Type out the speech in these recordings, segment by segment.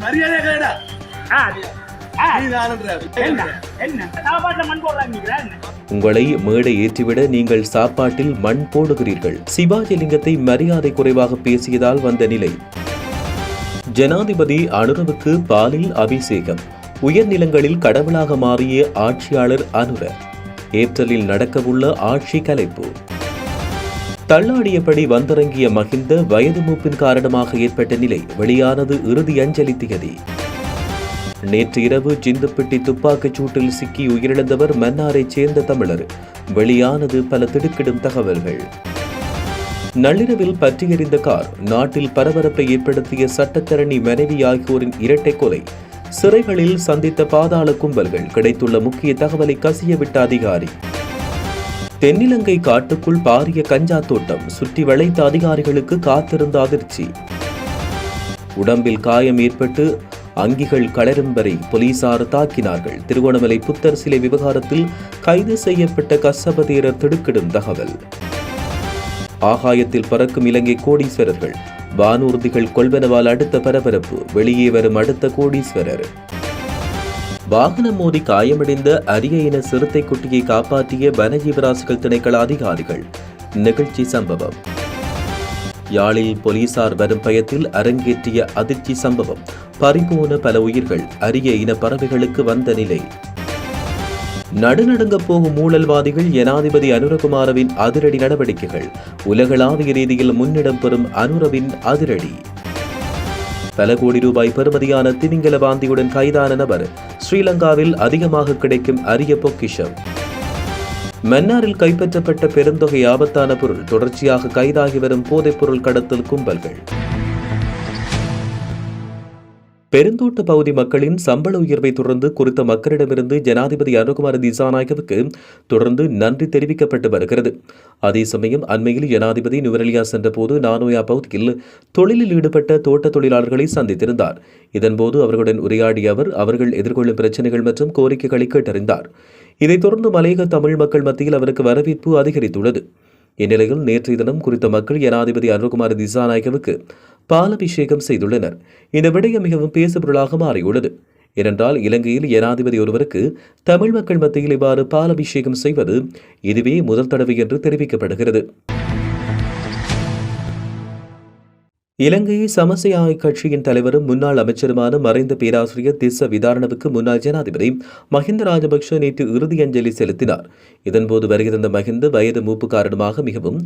மரியாதை கேடா ஆ, அது. ஆ, நீ நானுன்ற என்ன என்ன? சாப்பாட்டுல மண் போடுறாங்க என்ன? உங்களை மேடை ஏற்றிவிட நீங்கள் சாப்பாட்டில் மண் போடுகிறீர்கள். சிவாஜிலிங்கத்தை மரியாதை குறைவாக பேசியதால் வந்த நிலை. ஜனாதிபதி அனுரவுக்கு பாலில் அபிஷேகம். உயர்நிலங்களில் கடவுளாக மாறிய ஆட்சியாளர் அனுர ஏப்ரலில் நடக்கவுள்ள ஆட்சி கலைப்பு. தள்ளாடியபடி வந்திறங்கிய மகிந்த வயது மூப்பின் காரணமாக ஏற்பட்ட நிலை வெளியானது இறுதி அஞ்சலி திகதி. நேற்று இரவு ஜிந்துப்பட்டி துப்பாக்கிச் சூட்டில் சிக்கி உயிரிழந்தவர் மன்னாரைச் சேர்ந்த தமிழர். வெளியானது பல திடுக்கிடும் தகவல்கள். நள்ளிரவில் பற்றியறிந்த கார் நாட்டில் பரபரப்பை ஏற்படுத்திய சட்டத்தரணி மனைவி ஆகியோரின் இரட்டை கொலை. சிறைகளில் சந்தித்த பாதாள கும்பல்கள் கிடைத்துள்ள முக்கிய தகவலை கசியவிட்ட அதிகாரி. தென்னிலங்கை காட்டுக்குள் பாரிய கஞ்சா தோட்டம் சுற்றி வளைத்த அதிகாரிகளுக்கு காத்திருந்த அதிர்ச்சி. உடம்பில் காயம் ஏற்பட்டு அங்கிகள் களரும் வரை போலீசார் தாக்கினார்கள். திருகோணமலை புத்தர் சிலை விவகாரத்தில் கைது செய்யப்பட்ட கசபதீரர் திடுக்கிடும் தகவல். ஆகாயத்தில் பறக்கும் இலங்கை கோடீஸ்வரர்கள். வானூர்திகள் கொள்வனவால் அடுத்த பரபரப்பு. வெளியே வரும் அடுத்த கோடீஸ்வரர். வாகனம் மோதி காயமடைந்த அரிய இன சிறுத்தை குட்டியை காப்பாற்றிய வனஜீவராசிகள் திணைக்கள அதிகாரிகள். நிகழ்ச்சி சம்பவம். யாழில் போலீசார் வரும் பயத்தில் அரங்கேற்றிய அதிர்ச்சி சம்பவம். பறிபோன பல உயிர்கள் அரிய இன பறவைகளுக்கு வந்த நிலை. நடுநடுங்க போகும் ஊழல்வாதிகள் ஜனாதிபதி அனுரகுமாரவின் அதிரடி நடவடிக்கைகள். உலகளாவிய ரீதியில் முன்னிடம் பெறும் அனுரவின் அதிரடி. பல கோடி ரூபாய் பெறுமதியான திமிங்கல வாந்தியுடன் கைதான நபர் ஸ்ரீலங்காவில் அதிகமாக கிடைக்கும் அரிய பொக்கிஷம். மன்னாரில் கைப்பற்றப்பட்ட பெருந்தொகை ஆபத்தான பொருள் தொடர்ச்சியாக கைதாகி வரும் போதைப்பொருள் கடத்தல் கும்பல்கள். பெருந்தோட்ட பகுதி மக்களின் சம்பள உயர்வை தொடர்ந்து குறித்த மக்களிடமிருந்து ஜனாதிபதி அனுகுமார திசாநாயகவுக்கு தொடர்ந்து நன்றி தெரிவிக்கப்பட்டு வருகிறது. அதே சமயம் அண்மையில் ஜனாதிபதி நுவரெலியா சென்றபோது நானோயா பகுதியில் தொழிலில் ஈடுபட்ட தோட்ட தொழிலாளர்களை சந்தித்திருந்தார். இதன்போது அவர்களுடன் உரையாடிய அவர் அவர்கள் எதிர்கொள்ளும் பிரச்சனைகள் மற்றும் கோரிக்கைகளை கேட்டறிந்தார். இதைத் தொடர்ந்து மலையக தமிழ் மக்கள் மத்தியில் அவருக்கு வரவேற்பு அதிகரித்துள்ளது. இந்நிலையில் நேற்றைய தினம் குறித்த மக்கள் ஜனாதிபதி அருண்குமார் திசாநாயகவுக்கு பாலபிஷேகம் செய்துள்ளனர். இந்த விடயம் மிகவும் பேசுபொருளாக மாறியுள்ளது. ஏனென்றால் இலங்கையில் ஜனாதிபதி ஒருவருக்கு தமிழ் மக்கள் மத்தியில் இவ்வாறு பாலபிஷேகம் செய்வது இதுவே முதல் தடவை என்று தெரிவிக்கப்படுகிறது. இலங்கை சமசயாய கட்சியின் தலைவரும் முன்னாள் அமைச்சருமான மறைந்த பேராசிரியர் திஸ்ஸ விதாரணவுக்கு முன்னாள் ஜனாதிபதி மஹிந்த ராஜபக்ஷ நேற்று இறுதி அஞ்சலி செலுத்தினார். இதன்போது வருகிறந்த மஹிந்த வயது மூப்பு காரணமாக மிகவும்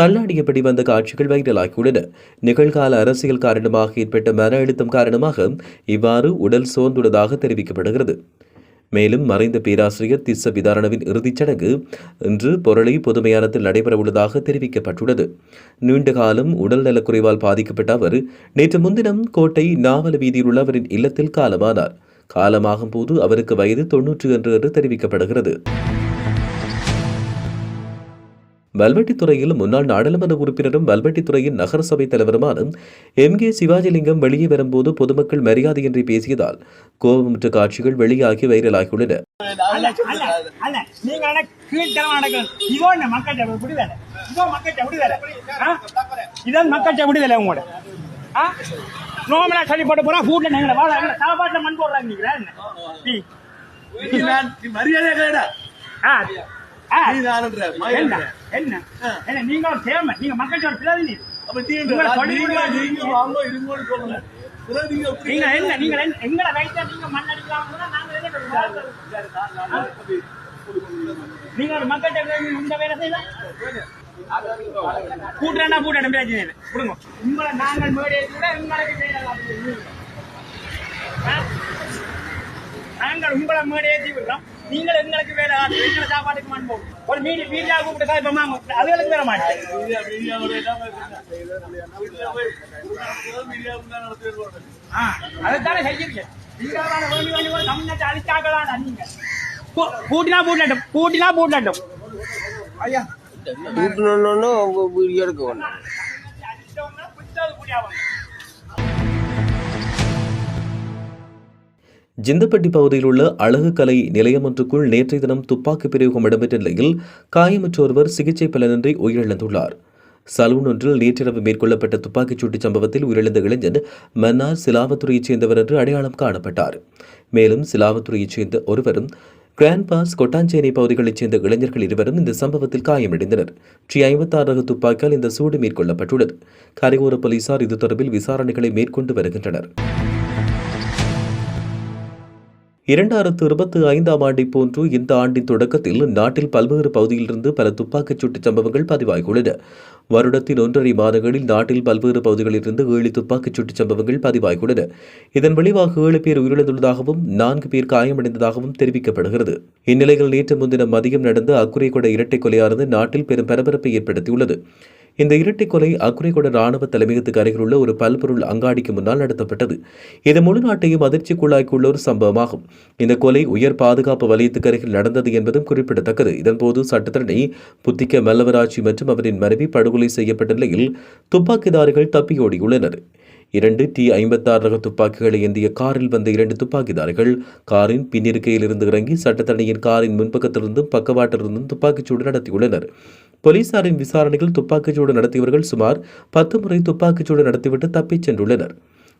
தள்ளாடியபடி வந்த காட்சிகள் வைரலாகியுள்ளன. நிகழ்கால அரசியல் காரணமாக ஏற்பட்ட மன அழுத்தம் காரணமாக இவ்வாறு உடல் சோர்ந்துள்ளதாக தெரிவிக்கப்படுகிறது. மேலும் மறைந்த பேராசிரியர் திஸ்ஸ விதாரணவின் இறுதிச் சடங்கு இன்று பொருளை பொதுமையானத்தில் நடைபெறவுள்ளதாக தெரிவிக்கப்பட்டுள்ளது. நீண்ட காலம் உடல் நலக்குறைவால் பாதிக்கப்பட்ட அவர் நேற்று முன்தினம் கோட்டை நாவல வீதியில் உள்ள அவரின் இல்லத்தில் காலமானார். காலமாகும் போது அவருக்கு வயது தொன்னூற்று என்று தெரிவிக்கப்படுகிறது. வல்வெட்டித்துறையில் முன்னாள் நாடாளுமன்ற உறுப்பினரும் வல்வெட்டித்துறையின் நகரசபை தலைவருமான எம் கே சிவாஜிலிங்கம் வெளியே வரும்போது பொதுமக்கள் மரியாதையின்றி பேசியதால் கோபமுற்ற காட்சிகள் வெளியாகி வைரலாகியுள்ளன நோமலா போட்டு போறா ஃபுட்ல நீங்க வாழ சாப்பாட்டுல மண் போடுறாங்க நீங்க மரியாதை கேடா என்ன என்ன என்ன நீங்க ஒரு தேவை நீங்க மக்கள்கிட்ட ஒரு பிரதிநிதி அப்ப நீங்க என்ன நீங்க எங்களை வைத்தா நீங்க நாங்க ஒரு மக்கள்கிட்ட இந்த வேலை செய்யலாம் கூட்டுறா பிரச்சனை இல்லை. கொடுங்க உங்களை நாங்கள் மேடையை கூட உங்களுக்கு செய்யலாம்? நாங்கள் உங்களை மேடை ஏற்றி விடுறோம் நீங்கள் எங்களுக்கு வேலை? எங்களை சாப்பாட்டுக்கு மண் போகும் ஒரு மீடி பீடியா கூப்பிட்டு காய்ப்போமா அதுகளுக்கு தர மாட்டேன் தான் அதைத்தானே செய்யறீங்க. தானே தமிழ்நாட்டை அழிச்சாக்கலாம் நீங்க. பூட்டினா பூட்டட்டும் பூட்டினா பூட்டட்டும். ஐயா. கூட்டணும்னு உங்க வீடியோ ஜிந்தப்பட்டி பகுதியில் உள்ள அழகு கலை நிலையம் ஒன்றுக்குள் நேற்றைய தினம் துப்பாக்கி பிரயோகம் இடம்பெற்ற நிலையில் காயமற்றொருவர் சிகிச்சை பலனின்றி உயிரிழந்துள்ளார். சலூன் ஒன்றில் நேற்றிரவு மேற்கொள்ளப்பட்ட துப்பாக்கிச்சூட்டு சம்பவத்தில் உயிரிழந்த இளைஞன் மன்னார் சிலாவத்துறையைச் சேர்ந்தவர் என்று அடையாளம் காணப்பட்டார். மேலும் சிலாவத்துறையைச் சேர்ந்த ஒருவரும் கிராண்ட் பாஸ் பகுதிகளைச் சேர்ந்த இளைஞர்கள் இருவரும் இந்த சம்பவத்தில் காயமடைந்தனர். டி ஐம்பத்தாறு ரக துப்பாக்கியால் இந்த சூடு மேற்கொள்ளப்பட்டுள்ளது. கரையோர போலீசார் இது தொடர்பில் விசாரணைகளை மேற்கொண்டு வருகின்றனர். இரண்டாயிரத்து இருபத்தி ஐந்தாம் ஆண்டை போன்று இந்த ஆண்டின் தொடக்கத்தில் நாட்டில் பல்வேறு பகுதியிலிருந்து பல துப்பாக்கிச் சூட்டுச் சம்பவங்கள் பதிவாகியுள்ளன. வருடத்தின் ஒன்றரை மாதங்களில் நாட்டில் பல்வேறு பகுதிகளிலிருந்து ஏழு துப்பாக்கிச் சூட்டுச் சம்பவங்கள் பதிவாகியுள்ளன. இதன் விளைவாக ஏழு பேர் உயிரிழந்துள்ளதாகவும் நான்கு பேர் காயமடைந்ததாகவும் தெரிவிக்கப்படுகிறது. இந்நிலையில் நேற்று முன்தினம் மதியம் நடந்த அக்குறை கொண்ட இரட்டை கொலையானது நாட்டில் பெரும் பரபரப்பை ஏற்படுத்தியுள்ளது. இந்த இரட்டை கொலை அக்குறைகொட ராணுவ தலைமையகத்துக்கு அருகிலுள்ள ஒரு பல்பொருள் அங்காடிக்கு முன்னால் நடத்தப்பட்டது. இது முழு நாட்டையும் அதிர்ச்சிக்குள்ளாக்கியுள்ள ஒரு சம்பவமாகும். இந்த கொலை உயர் பாதுகாப்பு வலயத்துக்கு அருகில் நடந்தது என்பதும் குறிப்பிடத்தக்கது. இதன்போது சட்டத்தரணி புத்திக்க மல்லவராட்சி மற்றும் அவரின் மனைவி படுகொலை செய்யப்பட்ட நிலையில் துப்பாக்கிதாரிகள் தப்பியோடியுள்ளனர். இரண்டு டி ஐம்பத்தாறு ரக துப்பாக்கிகளை ஏந்திய காரில் வந்த இரண்டு துப்பாக்கிதாரிகள் காரின் பின்னிருக்கையிலிருந்து இறங்கி சட்டத்தரணியின் காரின் முன்பக்கத்திலிருந்தும் பக்கவாட்டிலிருந்தும் துப்பாக்கிச்சூடு நடத்தியுள்ளனர். போலீசாரின் விசாரணையில் துப்பாக்கிச்சூடு நடத்தியவர்கள் சுமார் பத்து முறை துப்பாக்கிச்சூடு நடத்திவிட்டு தப்பிச் சென்றுள்ளனர்.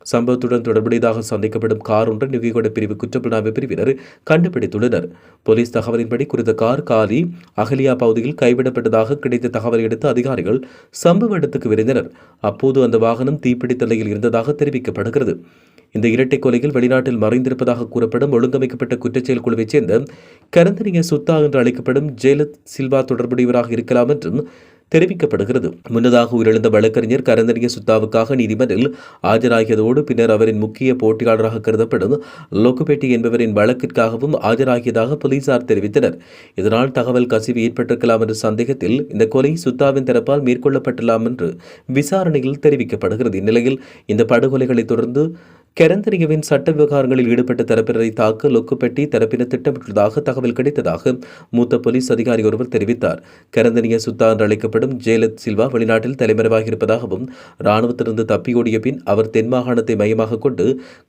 சம்பவத்துடன் தொடர்புடையதாக சந்தேகப்படும் கார் ஒன்றை நிவிகொட பிரிவு குற்றப்புலனாய்வு பிரிவினர் கண்டுபிடித்துள்ளனர். போலீஸ் தகவலின்படி குறித்த கார் காலி அகலியா பகுதியில் கைவிடப்பட்டதாக கிடைத்த தகவலை அடுத்து அதிகாரிகள் சம்பவ இடத்துக்கு விரைந்தனர். அப்போது அந்த வாகனம் தீப்பிடித்த நிலையில் இருந்ததாக தெரிவிக்கப்படுகிறது. இந்த இரட்டை கொலையில் வெளிநாட்டில் மறைந்திருப்பதாக கூறப்படும் ஒழுங்கமைக்கப்பட்ட குற்றச்செயல் குழுவைச் சேர்ந்த கரந்தனிய சுத்தா என்று அழைக்கப்படும் ஜெயலத் சில்வா தொடர்புடையவராக இருக்கலாம் என்றும் தெரிவிக்கப்படுகிறது. முன்னதாக உயிரிழந்த வழக்கறிஞர் கரந்தனிய சுத்தாவுக்காக நீதிமன்றில் ஆஜராகியதோடு பின்னர் அவரின் முக்கிய போட்டியாளராக கருதப்படும் லொக்குபேட்டி என்பவரின் வழக்கிற்காகவும் ஆஜராகியதாக போலீசார் தெரிவித்தனர். இதனால் தகவல் கசிவு ஏற்பட்டிருக்கலாம் என்ற சந்தேகத்தில் இந்த கொலை சுத்தாவின் தரப்பால் மேற்கொள்ளப்பட்டலாம் என்று விசாரணையில் தெரிவிக்கப்படுகிறது. இந்நிலையில் இந்த படுகொலைகளை தொடர்ந்து கெரந்தனியவின் சட்ட விவகாரங்களில் ஈடுபட்ட தரப்பினரை தாக்க லொக்குப்பட்டி தரப்பினர் திட்டமிட்டுள்ளதாக தகவல் கிடைத்ததாக மூத்த போலீஸ் அதிகாரி ஒருவர் தெரிவித்தார். கெரந்தனிய சுத்தா என்று அழைக்கப்படும் ஜெயலத் சில்வா வெளிநாட்டில் தலைமறைவாக இருப்பதாகவும் ராணுவத்திலிருந்து தப்பியோடிய பின் அவர் தென் மாகாணத்தை மையமாக கொண்டு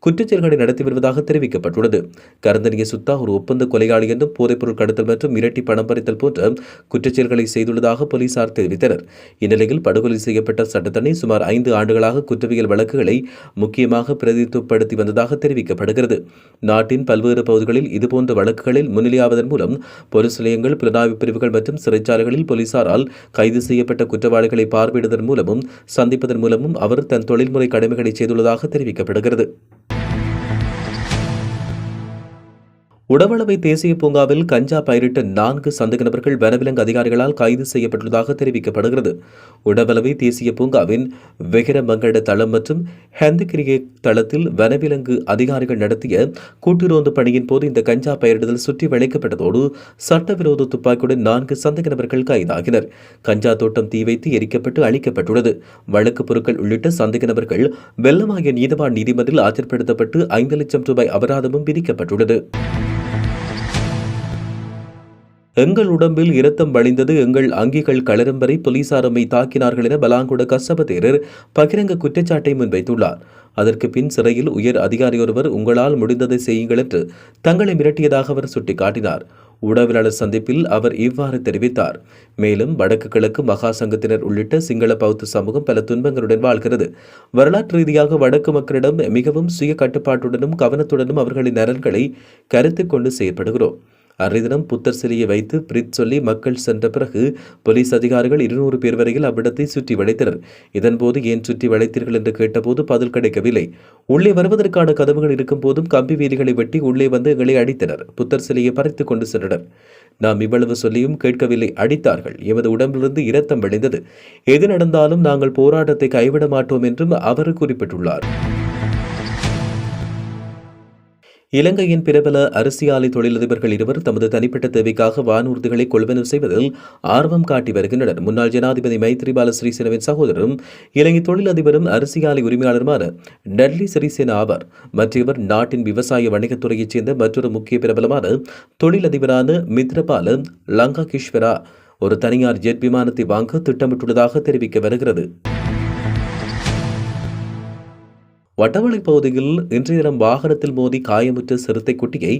குற்றச்செயல்களை நடத்தி வருவதாக தெரிவிக்கப்பட்டுள்ளது. கரந்தனிய சுத்தா ஒரு ஒப்பந்த கொலையாளி என்றும் போதைப்பொருள் கடத்தல் மற்றும் மிரட்டி பணம் பறித்தல் போன்ற குற்றச்செயல்களை செய்துள்ளதாக போலீசார் தெரிவித்தனர். இந்நிலையில் படுகொலை செய்யப்பட்ட சட்டத்தனை சுமார் ஐந்து ஆண்டுகளாக குற்றவியல் வழக்குகளை முக்கியமாக பிரதித்துவப்படுத்தி வந்ததாக தெரிவிக்கப்படுகிறது. நாட்டின் பல்வேறு பகுதிகளில் இதுபோன்ற வழக்குகளில் முன்னிலையாவதன் மூலம் போலீஸ் நிலையங்கள் புலனாய்வு பிரிவுகள் மற்றும் சிறைச்சாலைகளில் போலீசாரால் கைது செய்யப்பட்ட குற்றவாளிகளை பார்வையிடுவதன் மூலமும் சந்திப்பதன் மூலமும் அவர் தன் தொழில்முறை கடமைகளை செய்துள்ளதாக தெரிவிக்கப்படுகிறது. உடவளவை தேசிய பூங்காவில் கஞ்சா பயிரிட்ட நான்கு சந்தேக நபர்கள் வனவிலங்கு அதிகாரிகளால் கைது செய்யப்பட்டுள்ளதாக தெரிவிக்கப்படுகிறது. உடவளவை தேசிய பூங்காவின் வெகிரமங்கட தளம் மற்றும் ஹெந்தகிரியே தளத்தில் வனவிலங்கு அதிகாரிகள் நடத்திய கூட்டுரோந்து பணியின் போது இந்த கஞ்சா பயிரிடுதல் சுற்றி வளைக்கப்பட்டதோடு சட்டவிரோத துப்பாக்கியுடன் நான்கு சந்தேக நபர்கள் கைதாகினர். கஞ்சா தோட்டம் தீ வைத்து எரிக்கப்பட்டு அழிக்கப்பட்டுள்ளது. வழக்கு பொருட்கள் உள்ளிட்ட சந்தேக நபர்கள் வெள்ளமாகிய நீதவான் நீதிமன்றில் ஆஜர்படுத்தப்பட்டு ஐந்து லட்சம் ரூபாய் அபராதமும் விதிக்கப்பட்டுள்ளது. எங்கள் உடம்பில் இரத்தம் வழிந்தது எங்கள் அங்கிகள் களரும்பரை வரை தாக்கினார்கள் என பலாங்குட கசப தேரர் பகிரங்க குற்றச்சாட்டை முன்வைத்துள்ளார். அதற்கு பின் சிறையில் உயர் அதிகாரியொருவர் உங்களால் முடிந்ததை செய்யுங்கள் என்று தங்களை மிரட்டியதாக அவர் சுட்டிக்காட்டினார். ஊடகவியலாளர் சந்திப்பில் அவர் இவ்வாறு தெரிவித்தார். மேலும் வடக்கு கிழக்கு மகா சங்கத்தினர் உள்ளிட்ட சிங்கள பௌத்த சமூகம் பல துன்பங்களுடன் வாழ்கிறது. வரலாற்று ரீதியாக வடக்கு மக்களிடம் மிகவும் சுய கட்டுப்பாட்டுடனும் கவனத்துடனும் அவர்களின் நலன்களை கருத்து கொண்டு செயற்படுகிறோம். அன்றைய புத்தர் சிலையை வைத்து பிரித் சொல்லி மக்கள் சென்ற பிறகு போலீஸ் அதிகாரிகள் இருநூறு பேர் வரையில் அவ்விடத்தை சுற்றி வளைத்தனர். இதன்போது ஏன் சுற்றி வளைத்தீர்கள் என்று கேட்டபோது பதில் கிடைக்கவில்லை. உள்ளே வருவதற்கான கதவுகள் இருக்கும் போதும் கம்பி வேலிகளை வெட்டி உள்ளே வந்து எங்களை அடித்தனர். புத்தர் சிலையை பறித்துக் கொண்டு சென்றனர். நாம் இவ்வளவு சொல்லியும் கேட்கவில்லை. அடித்தார்கள். எமது உடம்பிலிருந்து இரத்தம் விளைந்தது. எது நடந்தாலும் நாங்கள் போராட்டத்தை கைவிட மாட்டோம் என்றும் அவர் குறிப்பிட்டுள்ளார். இலங்கையின் பிரபல அரசியலை தொழிலதிபர்கள் இருவர் தமது தனிப்பட்ட தேவைக்காக வானூர்திகளை கொள்வனவு செய்வதில் ஆர்வம் காட்டி வருகின்றனர். முன்னாள் ஜனாதிபதி மைத்ரிபால சிறிசேனவின் சகோதரரும் இலங்கை தொழிலதிபரும் அரசியலை உரிமையாளருமான நட்லி சிறிசேனா ஆவார். மற்றவர் நாட்டின் விவசாய வணிகத்துறையைச் சேர்ந்த மற்றொரு முக்கிய பிரபலமான தொழிலதிபரான மித்ரபால லங்கா கிஷ்வரா ஒரு தனியார் ஜெட் விமானத்தை வாங்க திட்டமிட்டுள்ளதாக தெரிவிக்க வருகிறது. வட்டவளை பகுதியில் இன்றைய தினம் வாகனத்தில் மோதி காயமுற்ற சிறுத்தை குட்டியை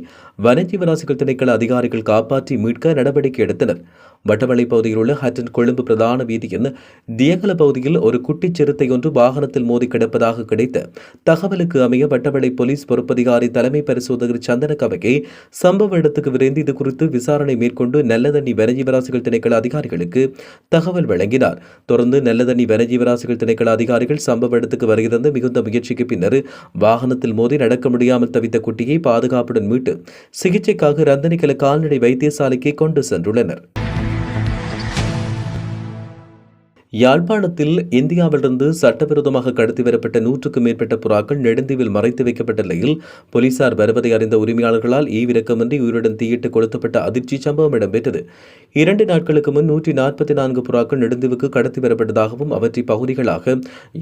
வனஜீவராசிகள் திணைக்கள அதிகாரிகள் காப்பாற்றி மீட்க நடவடிக்கை எடுத்தனர். வட்டவளை பகுதியில் உள்ள ஹட்டன் கொழும்பு பிரதான வீதியின் தியகல பகுதியில் ஒரு குட்டி சிறுத்தை ஒன்று வாகனத்தில் மோதி கிடப்பதாக கிடைத்த தகவலுக்கு அமைய வட்டவளை போலீஸ் பொறுப்பதிகாரி தலைமை பரிசோதகர் சந்தன கவகை சம்பவ இடத்துக்கு விரைந்து இது குறித்து விசாரணை மேற்கொண்டு நல்லதண்ணி வனஜீவராசிகள் திணைக்கள அதிகாரிகளுக்கு தகவல் வழங்கினார். தொடர்ந்து நல்லதண்ணி வனஜீவராசிகள் திணைக்கள அதிகாரிகள் சம்பவ இடத்துக்கு வருகிறது மிகுந்த முயற்சிக்கு பின்னர் வாகனத்தில் மோதி நடக்க முடியாமல் தவித்த குட்டியை பாதுகாப்புடன் மீட்டு சிகிச்சைக்காக ரந்தனிக்கல கால்நடை வைத்தியசாலைக்கு கொண்டு சென்றுள்ளனர். யாழ்ப்பாணத்தில் இந்தியாவிலிருந்து சட்டவிரோதமாக கடத்தி வரப்பட்ட நூற்றுக்கும் மேற்பட்ட புறாக்கள் நெடுந்தீவில் மறைத்து வைக்கப்பட்ட நிலையில் போலீசார் வருவதை அறிந்த உரிமையாளர்களால் ஈவிரக்கமின்றி உயிருடன் தீயிட்டு கொளுத்தப்பட்ட அதிர்ச்சி சம்பவம் இடம்பெற்றது. இரண்டு நாட்களுக்கு முன் நூற்றி நாற்பத்தி நான்கு புறாக்கள் நெடுந்தீவுக்கு கடத்தி வரப்பட்டதாகவும் அவற்றை பகுதிகளாக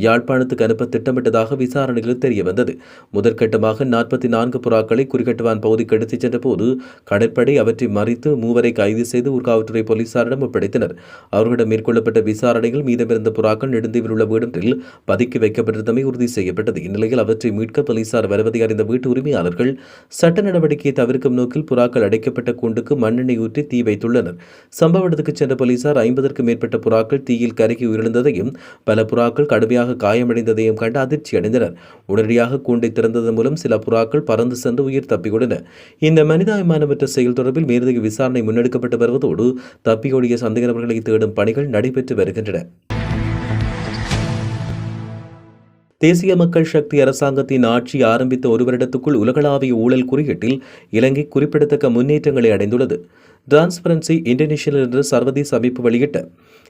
யாழ்ப்பாணத்துக்கு அனுப்ப திட்டமிட்டதாக விசாரணையில் தெரியவந்தது. முதற்கட்டமாக நாற்பத்தி நான்கு புறாக்களை குறிகட்டுவான் பகுதிக்கு எடுத்துச் சென்றபோது கடற்படை அவற்றை மறித்து மூவரை கைது செய்து ஊர்காவல்துறை போலீசாரிடம் ஒப்படைத்தனர். அவர்களிடம் மேற்கொள்ளப்பட்ட விசாரணையில் மீதமிருந்த புறாக்கள் நெடுந்தீவில் உள்ள வீடொன்றில் பதுக்கி வைக்கப்பட்டிருந்தமை உறுதி செய்யப்பட்டது. இந்நிலையில் அவற்றை மீட்க போலீசார் வருவதை அறிந்த வீட்டு உரிமையாளர்கள் சட்ட நடவடிக்கையை தவிர்க்கும் நோக்கில் புறாக்கள் அடைக்கப்பட்ட கூண்டுக்கு மண்ணெண்ணெய் ஊற்றி தீ வைத்துள்ளனர். சம்பவ இடத்துக்கு சென்ற போலீசார் ஐம்பதற்கும் மேற்பட்ட புறாக்கள் தீயில் கருகி உயிரிழந்ததையும் பல புறாக்கள் கடுமையாக காயமடைந்ததையும் கண்டு அதிர்ச்சி அடைந்தனர். உடனடியாக கூண்டை திறந்ததன் மூலம் சில புறாக்கள் பறந்து சென்று உயிர் தப்பியுள்ளன. இந்த மனிதாபிமானமற்ற செயல் தொடர்பில் மேலதிக விசாரணை முன்னெடுக்கப்பட்டு வருவதோடு தப்பியோடிய சந்தேக நபர்களை தேடும் பணிகள் நடைபெற்று வருகின்றன. தேசிய மக்கள் சக்தி அரசாங்கத்தின் ஆட்சி ஆரம்பித்த ஒரு வருடத்துக்குள் உலகளாவிய ஊழல் குறியீட்டில் இலங்கை குறிப்பிடத்தக்க முன்னேற்றங்களை அடைந்துள்ளது. டிரான்ஸ்பரன்சி இன்டர்நேஷனல் என்ற சர்வதேச அமைப்பு வெளியிட்ட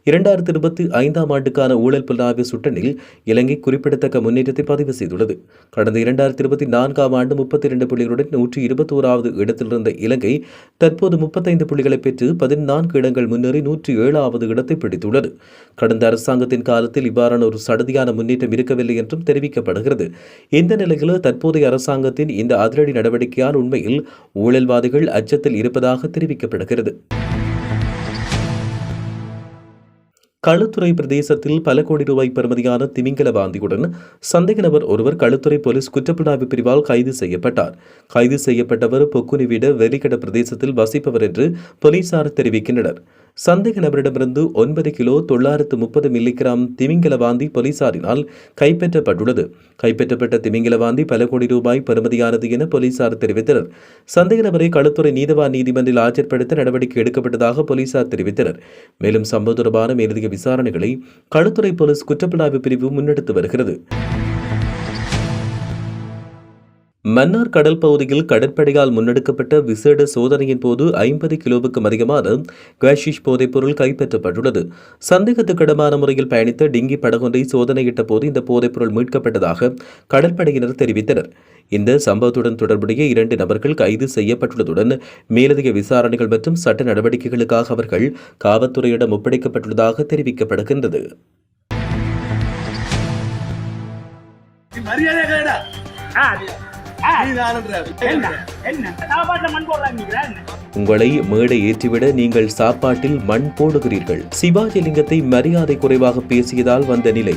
இரண்டாயிரத்தி இருபத்தி ஐந்தாம் ஆண்டுக்கான ஊழல் புலனாய்வு சுட்டனில் இலங்கை குறிப்பிடத்தக்க முன்னேற்றத்தை பதிவு செய்துள்ளது. கடந்த இரண்டாயிரத்தி இருபத்தி நான்காம் ஆண்டு முப்பத்தி இரண்டு புள்ளிகளுடன் நூற்றி இருபத்தோராவது இடத்திலிருந்த இலங்கை தற்போது முப்பத்தைந்து புள்ளிகளை பெற்று பதினான்கு இடங்கள் முன்னேறி நூற்றி ஏழாவது இடத்தை பிடித்துள்ளது. கடந்த அரசாங்கத்தின் காலத்தில் இவ்வாறான ஒரு சடதியான முன்னேற்றம் இருக்கவில்லை என்றும் தெரிவிக்கப்படுகிறது. இந்த நிலையில் தற்போதைய அரசாங்கத்தின் இந்த அதிரடி நடவடிக்கையால் உண்மையில் ஊழல்வாதிகள் அச்சத்தில் இருப்பதாக தெரிவிக்கப்படுகிறது. களுத்துறை பிரதேசத்தில் பல கோடி ரூபாய் பெறுமதியான திமிங்கல பாந்தியுடன் சந்தேக நபர் ஒருவர் களுத்துறை போலீஸ் குற்றப்புலனாய்வு பிரிவால் கைது செய்யப்பட்டார். கைது செய்யப்பட்டவர் பொக்குனிவிட வெலிக்கட பிரதேசத்தில் வசிப்பவர் என்று போலீசார் தெரிவிக்கின்றனர். சந்தேக நபரிடமிருந்து ஒன்பது கிலோ தொள்ளாயிரத்து முப்பது மில்லிகிராம் திமிங்கல வாந்தி போலீசாரினால் கைப்பற்றப்பட்டுள்ளது. கைப்பற்றப்பட்ட திமிங்கல வாந்தி பல கோடி ரூபாய் பெறுமதியானது என போலீசார் தெரிவித்தனர். சந்தேக நபரை களுத்துறை நீதவான் நீதிமன்றில் ஆஜர்படுத்த நடவடிக்கை எடுக்கப்பட்டதாக போலீசார் தெரிவித்தனர். மேலும் சம்பவம் தொடர்பான மேலதிக விசாரணைகளை களுத்துறை போலீஸ் குற்றப்புலனாய்வு பிரிவு முன்னெடுத்து வருகிறது. மன்னார் கடல் பகுதியில் கடற்படையால் முன்னெடுக்கப்பட்ட விசேட சோதனையின் போது ஐம்பது கிலோவுக்கும் அதிகமான கேஷிஷ் போதைப்பொருள் கைப்பற்றப்பட்டுள்ளது. சந்தேகத்துக்கிடமான முறையில் பயணித்த டிங்கி படகொன்றை சோதனையிட்ட போது இந்த போதைப்பொருள் மீட்கப்பட்டதாக கடற்படையினர் தெரிவித்தனர். இந்த சம்பவத்துடன் தொடர்புடைய இரண்டு நபர்கள் கைது செய்யப்பட்டுள்ளதுடன் மேலதிக விசாரணைகள் மற்றும் சட்ட நடவடிக்கைகளுக்காக அவர்கள் காவல்துறையிடம் ஒப்படைக்கப்பட்டுள்ளதாக தெரிவிக்கப்படுகின்றது. மரியாதை உங்களை மேடை ஏற்றிவிட நீங்கள் சாப்பாட்டில் மண் போடுகிறீர்கள். சிவாஜிலிங்கத்தை மரியாதை குறைவாக பேசியதால் வந்த நிலை.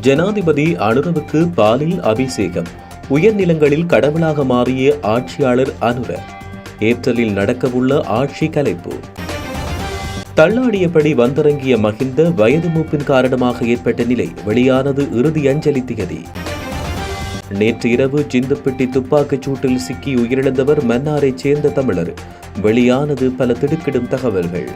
ஜனாதிபதி அனுரவுக்கு பாலில் அபிஷேகம். உயர்நிலங்களில் கடவுளாக மாறிய ஆட்சியாளர் அனுர. ஏப்ரலில் நடக்கவுள்ள ஆட்சி கலைப்பு. தள்ளாடியபடி வந்திறங்கிய மகிந்த வயது மூப்பின் காரணமாக ஏற்பட்ட நிலை. வெளியானது இறுதி அஞ்சலி திகதி. நேற்று இரவு சிந்துப்பட்டி துப்பாக்கிச் சூட்டில் சிக்கி உயிரிழந்தவர் மன்னாரைச் சேர்ந்த தமிழர். வெளியானது பல திடுக்கிடும் தகவல்கள்.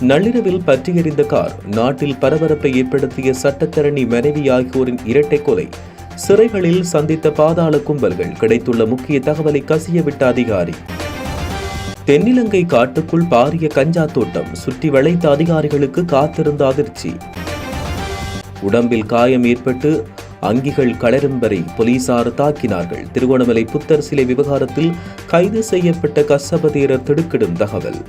நள்ளிரவில் பற்றியறிந்த கார் நாட்டில் பரபரப்பை ஏற்படுத்திய சட்டத்தரணி மனைவி ஆகியோரின் இரட்டை கொலை. சிறைகளில் சந்தித்த பாதாள கும்பல்கள் கிடைத்துள்ள முக்கிய தகவலை கசியவிட்ட அதிகாரி. தென்னிலங்கை காட்டுக்குள் பாரிய கஞ்சா தோட்டம் சுற்றி வளைத்த அதிகாரிகளுக்கு காத்திருந்த அதிர்ச்சி. உடம்பில் காயம் ஏற்பட்டு அங்கிகள் கலரும் வரை போலீசார் தாக்கினார்கள். திருகோணமலை புத்தர் சிலை விவகாரத்தில் கைது செய்யப்பட்ட கசபதேரர் திடுக்கிடும் தகவல்.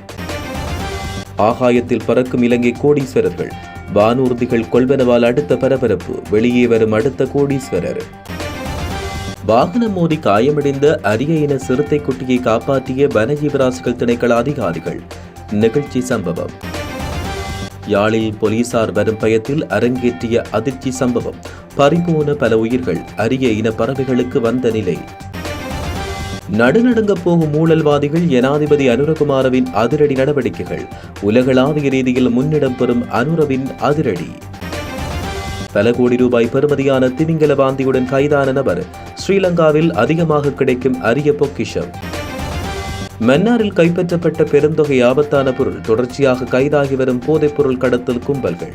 ஆகாயத்தில் பறக்கும் இலங்கை கோடீஸ்வரர்கள். வானூர்திகள் கொள்வனவால் அடுத்த பரபரப்பு. வெளியே வரும் அடுத்த கோடீஸ்வரர். வாகனம் மோதி காயமடைந்த அரிய இன சிறுத்தை குட்டியை காப்பாற்றிய வனஜீவராசிகள் திணைக்கள அதிகாரிகள். நிகழ்ச்சி சம்பவம். யாழில் போலீசார் வரும் பயத்தில் அரங்கேற்றிய அதிர்ச்சி சம்பவம். பறிபோன பல உயிர்கள் அரிய இன பறவைகளுக்கு வந்த நிலை. நடுநடுங்கப் போகும் ஊழல்வாதிகள் ஜனாதிபதி அனுரகுமாரவின் அதிரடி நடவடிக்கைகள். உலகளாவிய ரீதியில் முன்னிடம் பெறும் அனுரவின் அதிரடி. பல கோடி ரூபாய் பெறுமதியான திமிங்கல வாந்தியுடன் கைதான நபர். ஸ்ரீலங்காவில் அதிகமாக கிடைக்கும் அரிய பொக்கிஷம். மன்னாரில் கைப்பற்றப்பட்ட பெருந்தொகை ஆபத்தான பொருள் தொடர்ச்சியாக கைதாகி வரும் போதைப்பொருள் கடத்தல் கும்பல்கள்.